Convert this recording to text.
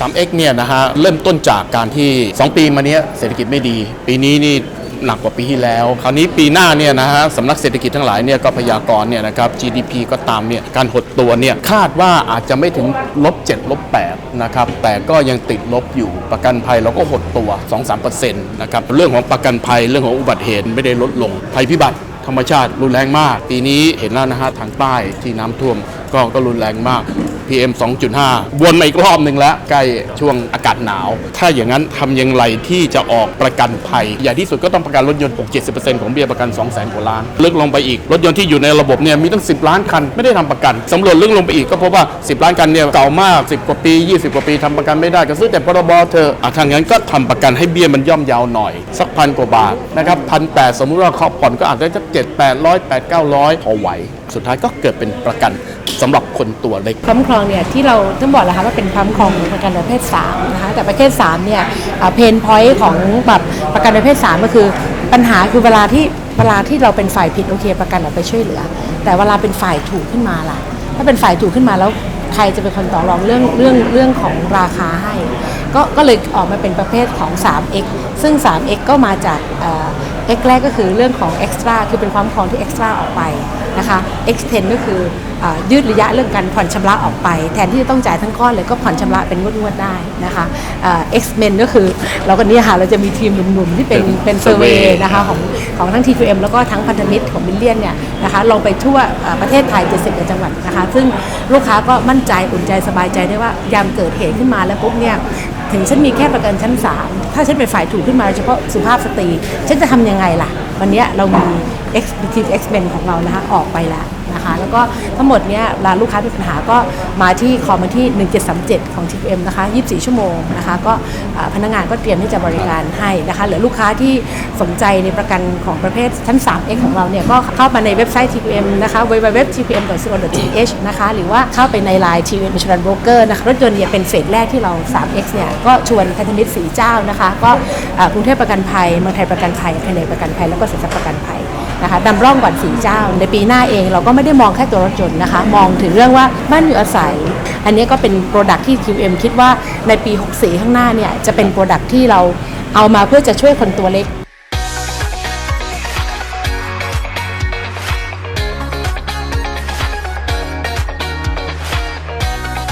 3x เนี่ยนะฮะเริ่มต้นจากการที่ 2 ปีมาเนี้ยเศรษฐกิจไม่ดี ปีนี้นี่หนักกว่าปีที่แล้ว คราวนี้ปีหน้าเนี่ยนะฮะสำนักเศรษฐกิจทั้งหลายเนี่ยก็พยากรณ์เนี่ยนะครับ GDP ก็ตามเนี่ยการหดตัวเนี่ยคาดว่าอาจจะไม่ถึงลบ7ลบ8นะครับแต่ก็ยังติดลบอยู่ประกันภัยเราก็หดตัว 2-3%นะครับเรื่องของประกันภัยเรื่องของอุบัติเหตุไม่ได้ลดลงภัยพิบัติธรรมชาติรุนแรงมาก ปีนี้เห็นแล้วนะฮะทางใต้ที่น้ำท่วม ก็ก็รุนแรงมาก PM 2.5 วนมาอีกรอบหนึ่งแล้ว ใกล้ช่วงอากาศหนาว ถ้าอย่างนั้นทำอย่างไรที่จะออกประกันภัย อย่างที่สุดก็ต้องประกันรถยนต์ 6-70%ของเบี้ยประกัน 200,000กว่าล้าน ลึกลงไปอีก รถยนต์ที่อยู่ในระบบเนี่ยมีตั้ง 10 ล้านคัน ไม่ได้ทำประกันสำรวจลึกลงไปอีกก็พบว่า 10 ล้านคันเนี่ยเก่ามาก 10 กว่าปี 20 กว่าปีทำประกันไม่ได้ก็ซื้อแต่พรบเธออะทางนั้นก็ทำประกันให้เบี้ยมันย่อมยาวหน่อยสักพันกว่าบาทนะครับพันแปดสมมุติว่าเขาผ่อนก็อาจจะสักเจ็ดแปดร้อยแปดเก้าร้อยพอไหว สุดท้ายก็เกิดเป็นประกันสำหรับคนตัวเล็กคุ้มครองเนี่ยที่เราต้องบอกแล้วค่ะว่าเป็นคุ้มครองประกันประเภท3นะคะแต่ประเภท3เนี่ยเพนพอยต์ของแบบประกันประเภท3ก็คือปัญหาคือเวลาที่เวลาที่เราเป็นฝ่ายผิดโอเค ประกันไปช่วยเหลือ แต่เวลาเป็นฝ่ายถูกขึ้นมาล่ะ ถ้าเป็นฝ่ายถูกขึ้นมาแล้วใครจะเป็นคนต่อรองเรื่องเรื่องเรื่องของราคาให้ ก็ก็เลยออกมาเป็นประเภทของ 3x ซึ่ง 3x ก็มาจากเอ่อ x แรกก็คือเรื่องของ extra คือเป็นความครองที่ extra ออกไปนะคะ x10 ก็คือ ยืดระยะเรื่องการผ่อนชำระออกไป แทนที่จะต้องจ่ายทั้งก้อนเลยก็ผ่อนชำระเป็นงวดๆได้นะคะอ่า x-men ก็คือเราก็เนี่ยค่ะเราจะมีทีมหนุ่มๆที่เป็นเป็นเป็นเซอร์เว survey นะคะของของทั้ง TQM แล้วก็ทั้งพันธมิตรของมิลเลียนเนี่ยนะคะลงไปทั่วเอ่อประเทศไทย 70กว่าจังหวัดนะคะซึ่งลูกค้าก็มั่นใจอุ่นใจสบายใจได้ว่ายามเกิดเหตุขึ้นมาแล้วปุ๊บเนี่ยถึงฉันมีแค่ประกันชั้น 3 ถ้าฉันเป็นฝ่ายถูกขึ้นมาโดยเฉพาะสุภาพสตรี ฉันจะทำยังไงล่ะ วันเนี้ยเรามี X ทีม X Men ของเรานะคะออกไปแล้ว นะคะ แล้วก็ทั้งหมดเนี้ยเวลาลูกค้ามีปัญหาก็มาที่คอมมาที่ 1737 ของ TPM นะคะ 24 ชั่วโมงนะคะก็พนักงานก็เตรียมที่จะบริการให้นะคะเหลือลูกค้าที่สนใจในประกันของประเภทชั้น 3X ของเราเนี่ยก็เข้ามาในเว็บไซต์ TPM นะคะ www.tpm.co.th นะคะหรือว่าเข้าไปใน Line TPM Insurance Broker นะคะรถยนต์เนี่ยเป็นเฟสแรกที่เรา 3X เนี่ยก็ชวนพันธมิตรสีเจ้านะคะ ก็กรุงเทพประกันภัยเมืองไทยประกันภัยภายในประกันภัยแล้วก็สินทรัพย์ประกันภัย นะคะนำร่องก่อนสีเจ้า ในปีหน้าเองเราก็ไม่ได้มองแค่ตัวรถยนต์นะคะ มองถึงเรื่องว่าบ้านอยู่อาศัย อันนี้ก็เป็นโปรดักที่ QM คิดว่าในปี 64 ข้างหน้าเนี่ยจะเป็นโปรดักที่เราเอามาเพื่อจะช่วยคนตัวเล็ก